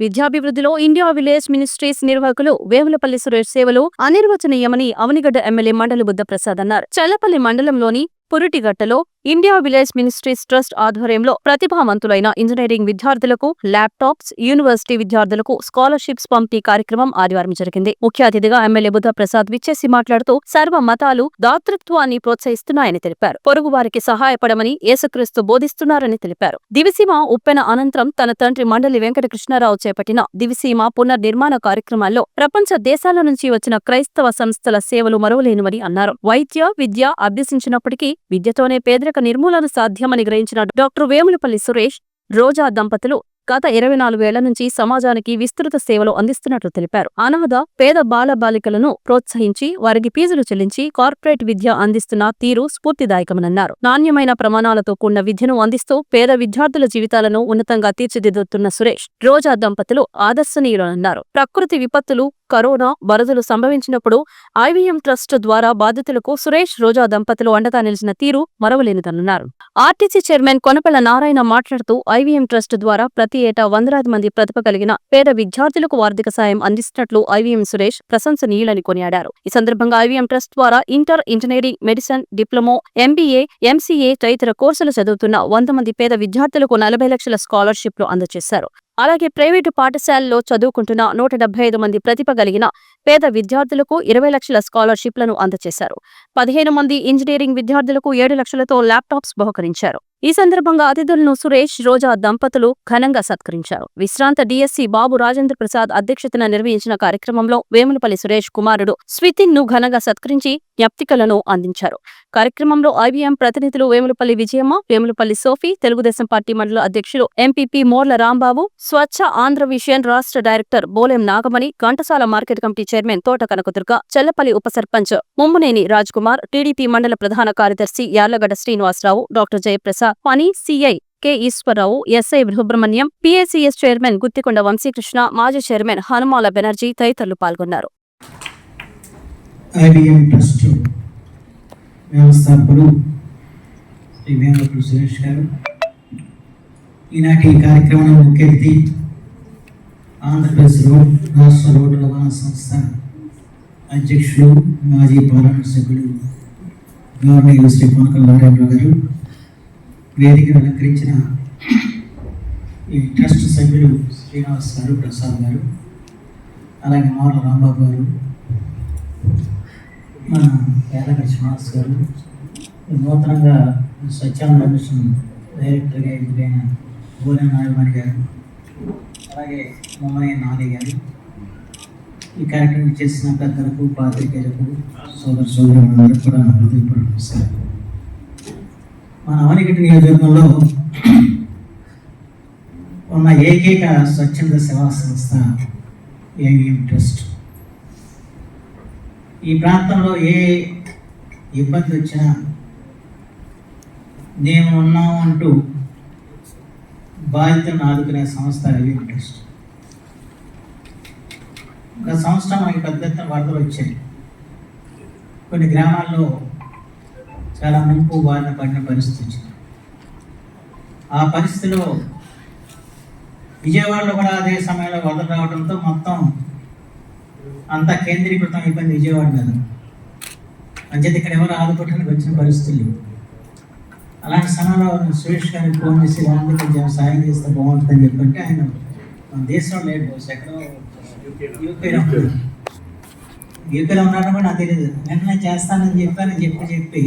విద్యాభివృద్ధిలో India village ministries నిర్వాహకులు వేములపల్లి సురేష్ సేవలు అనిర్వచనీయమని Avanigadda MLA మండలి బుద్ధ ప్రసాద్ అన్నారు. చల్లపల్లి మండలంలోని పురిటిగట్టలో ఇండియా విలేజ్ మినిస్ట్రీస్ ట్రస్ట్ ఆధ్వర్యంలో ప్రతిభావంతులైన ఇంజనీరింగ్ విద్యార్థులకు ల్యాప్టాప్స్ యూనివర్సిటీ విద్యార్థులకు స్కాలర్షిప్స్ పంపిణీ కార్యక్రమం ఆదివారం జరిగింది. ముఖ్య అతిథిగా ఎమ్మెల్యే బుద్ధ ప్రసాద్ విచ్చేసి మాట్లాడుతూ సర్వ మతాలు దాతృత్వాన్ని ప్రోత్సహిస్తున్నాయని తెలిపారు. పొరుగువారికి సహాయపడమని యేసుక్రీస్తు బోధిస్తున్నారని తెలిపారు. దివిసీమ ఉప్పెన అనంతరం తన తండ్రి మండలి వెంకటకృష్ణారావు చేపట్టిన దివిసీమ పునర్నిర్మాణ కార్యక్రమాల్లో ప్రపంచ దేశాల నుంచి వచ్చిన క్రైస్తవ సంస్థల సేవలు మరువలేనివని అన్నారు. వైద్య విద్య అభ్యసించినప్పటికీ విద్యతోనే పేదరిక నిర్మూలన సాధ్యమని గ్రహించిన డాక్టర్ వేములపల్లి సురేష్ రోజా దంపతులు గత ఇరవై నాలుగేళ్ళ నుంచి సమాజానికి విస్తృత సేవలు అందిస్తున్నట్లు తెలిపారు. అనాథ పేద బాల బాలికలను ప్రోత్సహించి వారికి ఫీజులు చెల్లించి కార్పొరేట్ విద్య అందిస్తున్న తీరు స్ఫూర్తిదాయకమన్నారు నాణ్యమైన ప్రమాణాలతో కూడిన విద్యను అందిస్తూ పేద విద్యార్థుల జీవితాలను ఉన్నతంగా తీర్చిదిద్దుతున్న సురేష్ రోజా దంపతులు ఆదర్శనీయులన్నారు ప్రకృతి విపత్తులు కరోనా వరదలు సంభవించినప్పుడు ఐవీఎం ట్రస్ట్ ద్వారా బాధితులకు సురేష్ రోజా దంపతులు అండగా నిలిచిన తీరు మరవలేనిదన్నారు. ఆర్టీసీ చైర్మన్ కొనపల్ల నారాయణ మాట్లాడుతూ ఐవీఎం ట్రస్ట్ ద్వారా ప్రతి ఏటా వందలాది మంది ప్రతిభ కలిగిన పేద విద్యార్థులకు ఆర్థిక సాయం అందిస్తున్నట్లు ఐవీఎం సురేష్ ప్రశంసనీయులని కొనియాడారు. ఈ సందర్భంగా ఐవీఎం ట్రస్ట్ ద్వారా inter engineering medicine diploma MBA MCA తదితర కోర్సులు చదువుతున్న వంద మంది పేద విద్యార్థులకు నలభై లక్షల స్కాలర్షిప్లు అందజేశారు. అలాగే ప్రైవేటు పాఠశాలలో చదువుకుంటున్న నూట ఐదు మంది ప్రతిభ కలిగిన పేద విద్యార్థులకు ఇరవై లక్షల స్కాలర్షిప్లను అందజేశారు పదిహేను మంది ఇంజనీరింగ్ విద్యార్థులకు ఏడు లక్షలతో ల్యాప్టాప్స్ బహుకరించారు. ఈ సందర్భంగా అతిథులను సురేష్ రోజా దంపతులు ఘనంగా సత్కరించారు. విశ్రాంత డీఎస్సీ బాబు రాజేంద్ర ప్రసాద్ అధ్యక్షతన నిర్వహించిన కార్యక్రమంలో వేములపల్లి సురేష్ కుమారుడు స్వితిన్ను ఘనంగా సత్కరించి జ్ఞప్తికలను అందించారు. కార్యక్రమంలో ఐబీఎం ప్రతినిధులు వేములపల్లి విజయమ్మ వేములపల్లి సోఫీ తెలుగుదేశం పార్టీ మండల అధ్యక్షులు ఎంపీపీ మోర్ల రాంబాబు స్వచ్ఛ ఆంధ్ర విషయన్ రాష్ట్ర director Bolem Nagamani Ghantasala market committee chairman Thota Kanakadurga Challapalli ఉప సర్పంచ్ ముమ్మునేని రాజ్ కుమార్ టీడీపీ మండల ప్రధాన కార్యదర్శి యార్లగడ్డ శ్రీనివాసరావు డాక్టర్ జయప్రసాద్ పని CI K Eswararao SI Subrahmanyam PSCS chairman Gutthikonda Vamsikrishna మాజీ చైర్మన్ హనుమాల బెనర్జీ తదితరులు పాల్గొన్నారు. వ్యవస్థాపకులు శ్రీ సురేష్ గారు. ఈనాటి కార్యక్రమంలో ముఖ్య అతిథి ఆంధ్రప్రదేశ్ రోడ్ రాష్ట్ర రోడ్డు రవాణా సంస్థ అధ్యక్షులు మాజీ పార్లమెంట్ సభ్యులు గవర్నర్ శ్రీ కొనకల నారాయణరావు గారు వేదికను అలంకరించిన ఈ ట్రస్ట్ సభ్యులు శ్రీనివాస్ గారు ప్రసాద్ గారు అలాగే మామూలు రాంబాబు గారు మన పేదగడ శ్రీనివాస్ గారు నూతనంగా సత్యానంద మిషన్ డైరెక్టర్గా ఎన్నికైన బోలె నాగమణి గారు అలాగే మమ్మల్ని నాని గారు ఈ కార్యక్రమం చేసిన పెద్దలకు పాత్రికేయులకు సోదర సోదరులందరూ కూడా నా హృదయపూర్వక నమస్కారం. మన అవనిగడ్డ నియోజకవర్గంలో ఉన్న ఏకైక స్వచ్ఛంద సేవా సంస్థ ఏవిఎం ట్రస్ట్. ఈ ప్రాంతంలో ఏ ఇబ్బంది వచ్చినా నేను ఉన్నాం అంటూ బాధితులను ఆదుకునే సంస్థ ఏవిఎం ట్రస్ట్ ఒక సంవత్సరం మనకి పెద్ద ఎత్తున వరదలు వచ్చాయి. కొన్ని గ్రామాల్లో చాలా ముంపు బారిన పడిన పరిస్థితి వచ్చింది. ఆ పరిస్థితిలో విజయవాడలో కూడా అదే సమయంలో వరదలు రావడంతో మొత్తం అంతా కేంద్రీకృతం అయిపోయింది విజయవాడ మీద. అంచేత ఇక్కడ ఎవరు ఆదుకోవడానికి వచ్చిన పరిస్థితులు లేవు. అలాంటి సమయంలో సురేష్ గారికి ఫోన్ చేసి రాండి కొంచెం సాయం చేస్తే బాగుంటుందని చెప్పంటే ఆయన మన దేశంలో లేడు బహుశా ఎక్కడో యూపీలో. యూపీలో ఉన్నాడో కూడా నాకు తెలియదు వెంటనే చేస్తానని చెప్పానని చెప్పి చెప్పి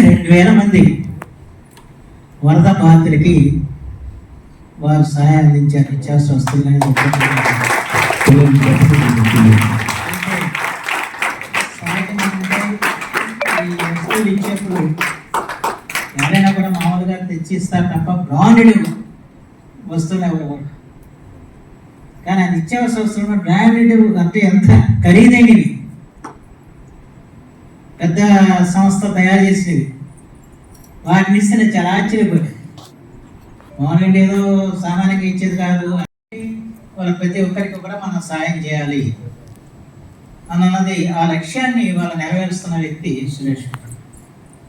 రెండు వేల మంది వరద బాధితులకి వారు సహాయం అందించారు నిత్యావసర వస్తువులు తెచ్చి ఇస్తారు తప్ప బ్రాండెడ్ వస్తువులు ఎవరు కానీ అది ఇచ్చేవలసిన వస్తువులు బ్రాండెడ్ అంటే ఎంత? ఖరీదైనవి పెద్ద సంస్థ తయారు చేసినవి వాటిని ఇస్తే నేను చాలా ఆశ్చర్యపోయాను మామూలుగా ఏదో సామాన్యంగా ఇచ్చేది కాదు వాళ్ళ ప్రతి ఒక్కరికి కూడా మనం సాయం చేయాలి. అన్నది ఆ లక్ష్యాన్ని వాళ్ళు నెరవేరుస్తున్న వ్యక్తి సురేష్.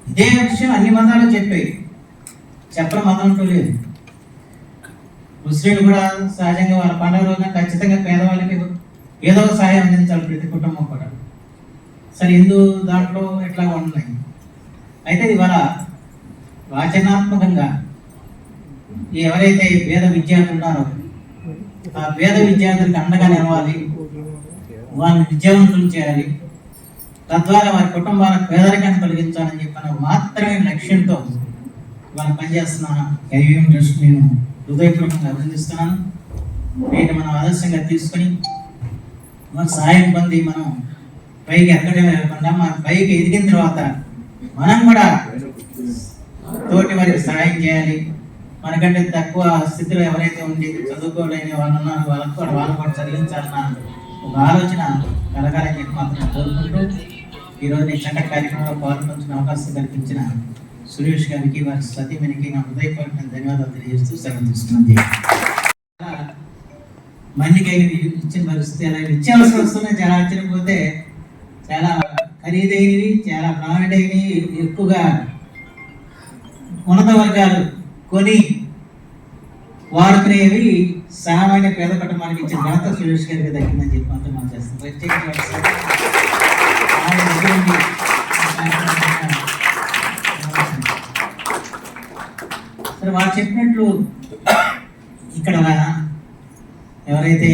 ఇదే విషయం అన్ని మతాలు చెప్పాయి. చెప్పడం మతం లేదు. ముస్లింలు కూడా సహజంగా వాళ్ళ పండుగ రోజున ఖచ్చితంగా పేదవాళ్ళకి ఏదో ఒక సహాయం అందించాలి ప్రతి కుటుంబం కూడా. సరే హిందూ దాంట్లో ఎట్లా ఉన్నాయి? అయితే ఇవాళ వాచనాత్మకంగా ఎవరైతే పేద విద్యార్థులు ఉన్నారో ఆ పేద విద్యార్థులకు అండగా నిలవాలి వాళ్ళని విద్యావంతులు చేయాలి తద్వారా వారి కుటుంబాలకు పేదరికాన్ని తొలగించాలని చెప్పిన మాత్రమే లక్ష్యంతో వారు పనిచేస్తున్న ఐవీఎం ట్రస్ట్ నేను హృదయపూర్వకంగా అభినందిస్తున్నాను. వీటిని మనం ఆదర్శంగా తీసుకొని మన సహాయం పొంది మనం పైకి ఎక్కడే లేకుండా మన పైకి ఎదిగిన తర్వాత మనం కూడా తోటి వారికి సహాయం చేయాలి. మనకంటే తక్కువ స్థితిలో ఎవరైతే ఉండి చదువుకోలేని వాళ్ళు ఉన్నారో వాళ్ళకు కూడా వాళ్ళు కూడా చదివించాలన్న ఒక ఆలోచన కలగాలని చెప్పి మాత్రం కోరుకుంటూ ఈరోజు ఈ చట్ట కార్యక్రమంలో పాల్పంచిన అవకాశం కల్పించిన సురేష్ గారికి వారి సతీమణికి నా హృదయపూర్వక ధన్యవాదాలు తెలియజేస్తూ సెలవు తీసుకున్నది మందికి ఇచ్చిన పరిస్థితి అలా ఇచ్చేవలసి వస్తున్నాయి చాలా ఆశ్చర్యపోతే చాలా ఖరీదైనవి చాలా బ్రాండ్ అయినవి ఎక్కువగా ఉన్నత వర్గాలు కొని వాడుకునేవి సామాన్య పేద కుటుంబానికి ఇచ్చిన ఘనత సురేష్ గారికి దక్కిందని చెప్పి అంతా మనం చేస్తాం. ప్రత్యేకంగా సరే వాళ్ళు చెప్పినట్లు ఇక్కడ ఎవరైతే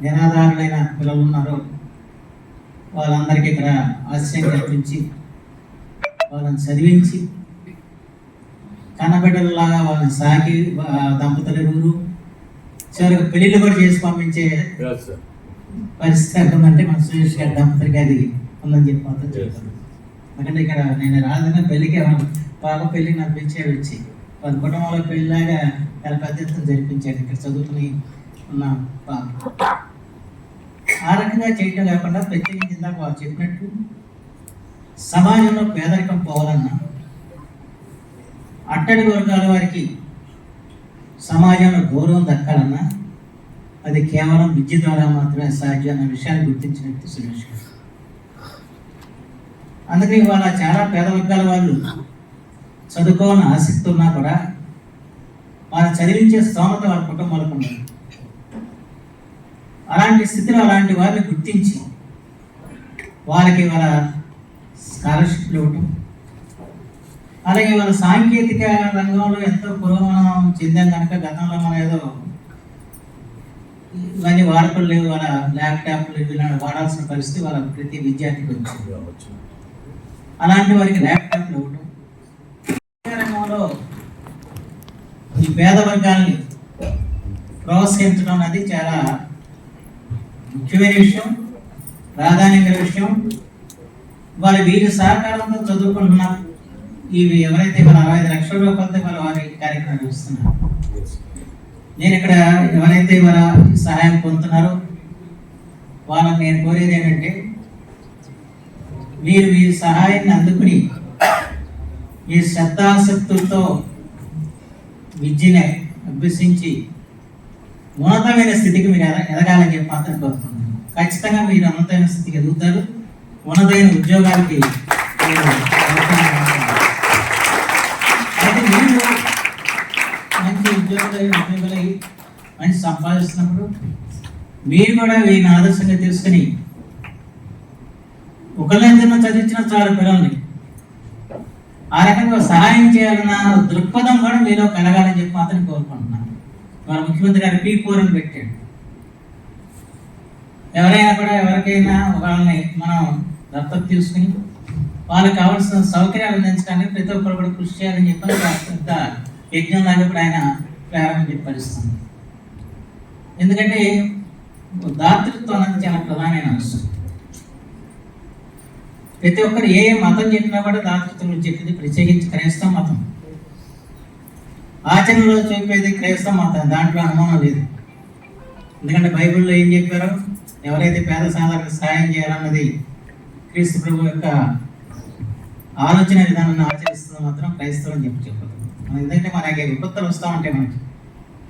నిరాధారులైన పిల్లలు ఉన్నారో వాళ్ళందరికీ ఇక్కడ ఆశ్రయం కల్పించి వాళ్ళని చదివించి కన్నబిడ్డలలాగా వాళ్ళని సాకి ఆ, దంపతులు ఇరువురు చివరికి పెళ్ళిళ్ళు కూడా చేసి పంపించే పరిస్థితి ఉందంటే మన సురేష్ గారి దంపతులకి అది ఉందని చెప్పి మాత్రం చెప్తాను. ఎందుకంటే ఇక్కడ నేను రాదన్న ఎవరు పాప నాకు పిలిచాడు వచ్చి వాళ్ళ కుటుంబంలో పెళ్ళిలాగా చాలా పెద్ద ఎత్తున జరిపించాడు. ఇక్కడ చదువుకుని ఉన్న ఆ రకంగా చేయటం లేకుండా ప్రత్యేకించి ఇందాక వాళ్ళు చెప్పినట్టు సమాజంలో పేదరికం పోవాలన్నా అట్టడి వర్గాల వారికి సమాజంలో గౌరవం దక్కాలన్నా అది కేవలం విద్య ద్వారా మాత్రమే సాధ్యం అన్న విషయాన్ని గుర్తించినట్టు సురేష్ గారు. అందుకని ఇవాళ చాలా పేద వర్గాల వాళ్ళు చదువుకోవాలని ఆసక్తి ఉన్నా కూడా వాళ్ళు చదివించే స్తోమత వాళ్ళ కుటుంబాలకు ఉండదు అలాంటి స్థితిలో అలాంటి వారిని గుర్తించి వాళ్ళకి వాళ్ళ స్కాలర్షిప్లు ఇవ్వటం. అలాగే వాళ్ళ సాంకేతిక రంగంలో ఎంతో పురోగమనం చెందాం కనుక గతంలో మనం ఏదో ఇవన్నీ వాడుకలు లేవు వాళ్ళ ల్యాప్టాప్లు వాడాల్సిన పరిస్థితి వాళ్ళ ప్రతి విద్యార్థికి వచ్చింది. అలాంటి వారికి ల్యాప్టాప్లు ఇవ్వటం విద్యా రంగంలో ఈ పేద వర్గాల్ని ప్రోత్సహించడం అనేది చాలా ముఖ్యమైన విషయం ప్రాధాన్యమైన విషయం. వాళ్ళు వీరి సహకారంతో చదువుకుంటున్న ఇవి ఎవరైతే మన అరవై ఐదు లక్షల రూపాయలతో మన వారి కార్యక్రమం నిర్వహిస్తున్నారు నేను ఇక్కడ ఎవరైతే మన సహాయం పొందుతున్నారో వాళ్ళని నేను కోరేది ఏంటంటే మీరు మీ సహాయాన్ని అందుకుని మీ శ్రద్ధాసక్తులతో విద్యని అభ్యసించి ఉన్నతమైన స్థితికి మీరు ఎద- ఎదగాలని చెప్పి మాత్రం కోరుతున్నాను ఖచ్చితంగా మీరు ఉన్నతమైన స్థితికి ఎదుగుతారు. ఉన్నతమైన ఉద్యోగాలకి అయితే మీరు మంచి ఉద్యోగులై ఉద్యోగులై మంచి సంపాదిస్తున్నప్పుడు మీరు కూడా వీరిని ఆదర్శంగా తీసుకుని ఒకళ్ళెందరినో చదివించిన చాలు పిల్లల్ని. ఆ రకంగా సహాయం చేయాలన్న దృక్పథం కూడా మీలో కలగాలని చెప్పి మాత్రం కోరుకుంటున్నాను. మన ముఖ్యమంత్రి గారు పీ కోరని పెట్టాడు. ఎవరైనా కూడా ఎవరికైనా వాళ్ళని మనం దత్తత తీసుకుని వాళ్ళకి కావాల్సిన సౌకర్యాలు అందించడానికి ప్రతి ఒక్కరు కూడా కృషి చేయాలని చెప్పి పెద్ద యజ్ఞం లాగా ఇప్పుడు ఆయన ప్రారంభం పరిస్థితుంది ఎందుకంటే దాతృత్వం అనేది చాలా ప్రధానమైన అంశం. ప్రతి ఒక్కరు ఏ మతం చెప్పినా కూడా దాతృత్వం నుంచి చెప్పింది ప్రత్యేకించి క్రైస్తవ మతం. ఆచరణలో చూపేది క్రైస్తవ మతం దాంట్లో అనుమానం లేదు. ఎందుకంటే బైబిల్లో ఏం చెప్పారో? ఎవరైతే పేద సాధారణ సహాయం చేయాలన్నది క్రీస్తు ప్రభు యొక్క ఆలోచన విధానాన్ని ఆచరిస్తుందో మాత్రం క్రైస్తవం అని చెప్పి చెప్పదు మనం ఎందుకంటే మనకి విపత్తులు వస్తూ ఉంటాయి మనకి.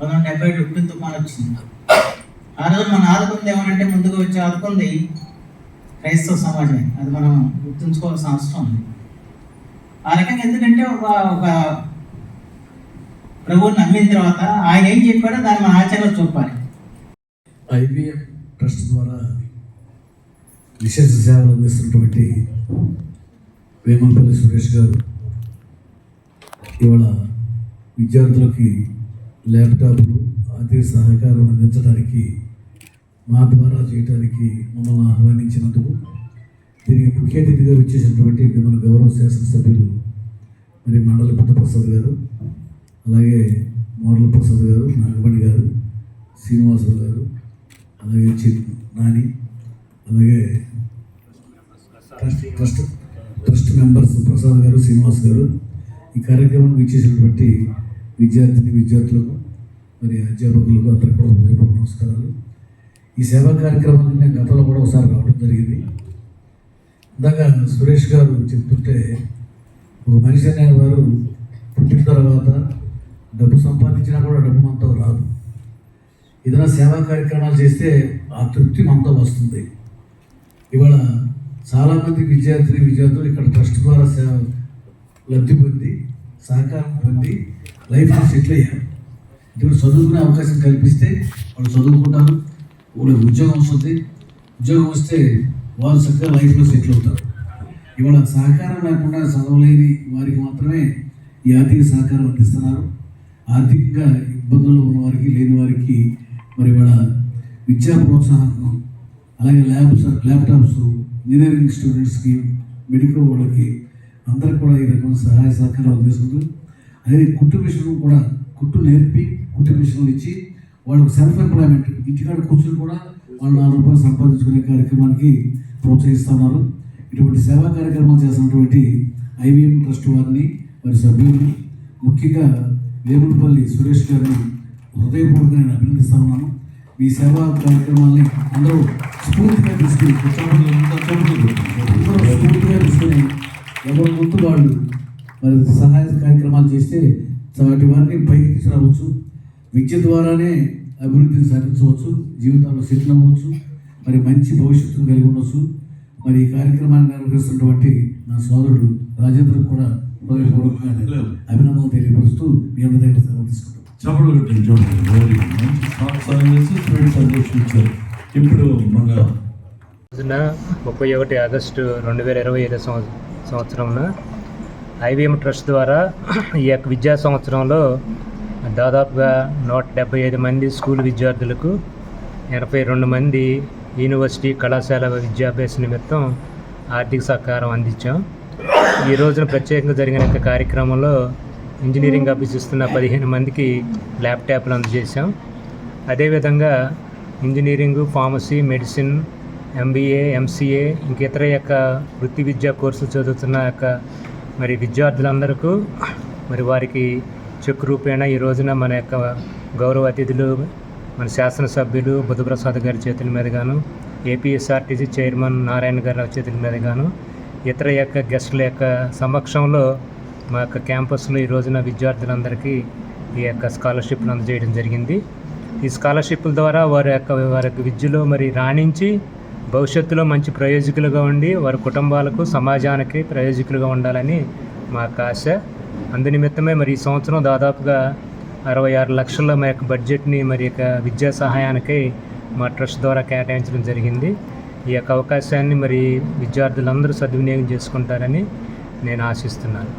పంతొమ్మిది డెబ్బై ఉప్పిన తుఫాన్ వచ్చింది. ఆ రోజు మనం ఆదుకుంది ఏమనంటే ముందుకు వచ్చి ఆదుకుంది క్రైస్తవ సమాజమే. అది మనం గుర్తుంచుకోవాల్సిన అవసరం ఉంది. ఆ రకంగా ఎందుకంటే ఒక ఒక ప్రభువుని నమ్మిన తర్వాత ఆయన ఏం చెప్పాడో దాన్ని మన ఆచరణలో చూపాలి. ఐబిఎం ట్రస్ట్ ద్వారా విశేష సేవలు అందిస్తున్నటువంటి వేమంపల్లి సురేష్ గారు ఇవాళ విద్యార్థులకి ల్యాప్టాప్లు ఆర్థిక సహకారం అందించడానికి మా ద్వారా చేయడానికి మమ్మల్ని ఆహ్వానించినందుకు దీనికి ముఖ్య అతిథిగా వచ్చేసినటువంటి మన గౌరవ శాసనసభ్యులు మరి మండలి బుద్ధప్రసాద్ గారు అలాగే మోర్ల ప్రసాద్ గారు నాగమణి గారు శ్రీనివాసరావు గారు అలాగే చి నాని అలాగే trust trust trust members Prasad గారు శ్రీనివాస్ గారు ఈ కార్యక్రమం ఇచ్చేసినటువంటి విద్యార్థిని విద్యార్థులకు మరి అధ్యాపకులకు అందరికీ కూడా హృదయపూర్వక నమస్కారాలు. ఈ సేవా కార్యక్రమాన్ని నేను గతంలో కూడా ఒకసారి రావడం జరిగింది. ఇందాక సురేష్ గారు చెప్తుంటే ఒక మనిషి అనేవారు పుట్టిన తర్వాత డబ్బు సంపాదించినా కూడా డబ్బు మనతో రాదు. ఏదైనా సేవా కార్యక్రమాలు చేస్తే ఆ తృప్తి మనతో వస్తుంది. ఇవాళ చాలామంది విద్యార్థులు విద్యార్థులు ఇక్కడ ట్రస్ట్ ద్వారా సేవ లబ్ధి పొంది సహకారం పొంది లైఫ్లో సెటిల్ అయ్యారు. ఇప్పుడు చదువుకునే అవకాశం కల్పిస్తే వాళ్ళు చదువుకుంటారు వాళ్ళకి ఉద్యోగం వస్తుంది. ఉద్యోగం వస్తే వాళ్ళు చక్కగా లైఫ్లో సెటిల్ అవుతారు. ఇవాళ సహకారం లేకుండా చదవలేని వారికి మాత్రమే ఈ ఆర్థిక సహకారం అందిస్తున్నారు. ఆర్థికంగా ఇబ్బందులు ఉన్న వారికి లేని వారికి మరి ఇవాళ విద్యా ప్రోత్సాహకం అలాగే ల్యాబ్స్ ల్యాప్టాప్స్ ఇంజనీరింగ్ స్టూడెంట్స్కి మెడికల్ వాళ్ళకి అందరికి కూడా ఈ రకమైన సహాయ సహకారాలు అందిస్తుంది అదే కుట్టు మిషన్ కూడా కుట్టు నేర్పి కుట్టు మిషన్లు ఇచ్చి వాళ్ళకు సెల్ఫ్ ఎంప్లాయ్మెంట్ ఇంటికాడ కూర్చొని కూడా వాళ్ళు నాలుగు రూపాయలు సంపాదించుకునే కార్యక్రమానికి ప్రోత్సహిస్తున్నారు. ఇటువంటి సేవా కార్యక్రమాలు చేస్తున్నటువంటి ఐవీఎం ట్రస్ట్ వారిని వారి సభ్యుల్ని ముఖ్యంగా వేములపల్లి సురేష్ గారిని హృదయపూర్వకంగా నేను అభినందిస్తా ఉన్నాను. మీ సేవా కార్యక్రమాల్ని అందరూ స్ఫూర్తిగా తీసుకుని స్ఫూర్తిగా తీసుకుని ఎవరి ముందు వాళ్ళు మరి సహాయ కార్యక్రమాలు చేస్తే వాటి వారిని పైకి తీసుకురావచ్చు. విద్య ద్వారానే అభివృద్ధిని సాధించవచ్చు జీవితంలో సెటిల్ అవ్వచ్చు మరి మంచి భవిష్యత్తును కలిగి ఉండవచ్చు. మరి ఈ కార్యక్రమాన్ని నిర్వహిస్తున్నటువంటి నా సోదరుడు రాజేంద్ర కూడా హృదయపూర్వకంగా అభినందనలు తెలియపరుస్తూ మీ అందరి దగ్గర తీసుకుంటాం చప్పుడు ఇప్పుడు మన రోజున ముప్పై ఒకటి ఆగస్టు రెండు వేల ఇరవై ఐదు సంవ- సంవత్సరంలో ఐవీఎం ట్రస్ట్ ద్వారా ఈ యొక్క విద్యా సంవత్సరంలో దాదాపుగా నూట డెబ్బై ఐదు మంది స్కూల్ విద్యార్థులకు ఎనభై రెండు మంది యూనివర్సిటీ కళాశాల విద్యాభ్యాస నిమిత్తం ఆర్థిక సహకారం అందించాం. ఈ రోజున ప్రత్యేకంగా జరిగిన కార్యక్రమంలో ఇంజనీరింగ్ అభ్యసిస్తున్న పదిహేను మందికి ల్యాప్టాప్లు అందజేశాం. అదేవిధంగా engineering pharmacy medicine MBA MCA ఇంక ఇతర యొక్క వృత్తి విద్యా కోర్సులు చదువుతున్న యొక్క మరి విద్యార్థులందరికీ మరి వారికి చెక్ రూపేణ ఈ రోజున మన యొక్క గౌరవ అతిథులు మన శాసనసభ్యులు బుద్ధప్రసాద్ గారి చేతుల మీదుగాను ఏపీఎస్ఆర్టీసీ చైర్మన్ నారాయణ గారి చేతుల మీదుగాను ఇతర యొక్క గెస్టుల యొక్క సమక్షంలో మా యొక్క క్యాంపస్లో ఈ రోజున విద్యార్థులందరికీ ఈ యొక్క స్కాలర్షిప్లు అందజేయడం జరిగింది. ఈ స్కాలర్షిప్ల ద్వారా వారి యొక్క వారి యొక్క విద్యలో మరి రాణించి భవిష్యత్తులో మంచి ప్రయోజకులుగా ఉండి వారి కుటుంబాలకు సమాజానికి ప్రయోజకులుగా ఉండాలని మా యొక్క ఆశ. అందు నిమిత్తమే మరి ఈ సంవత్సరం దాదాపుగా అరవై ఆరు లక్షల మా యొక్క బడ్జెట్ని మరి యొక్క విద్యా సహాయానికి మా ట్రస్ట్ ద్వారా కేటాయించడం జరిగింది. ఈ యొక్క అవకాశాన్ని మరి విద్యార్థులందరూ సద్వినియోగం చేసుకుంటారని నేను ఆశిస్తున్నాను.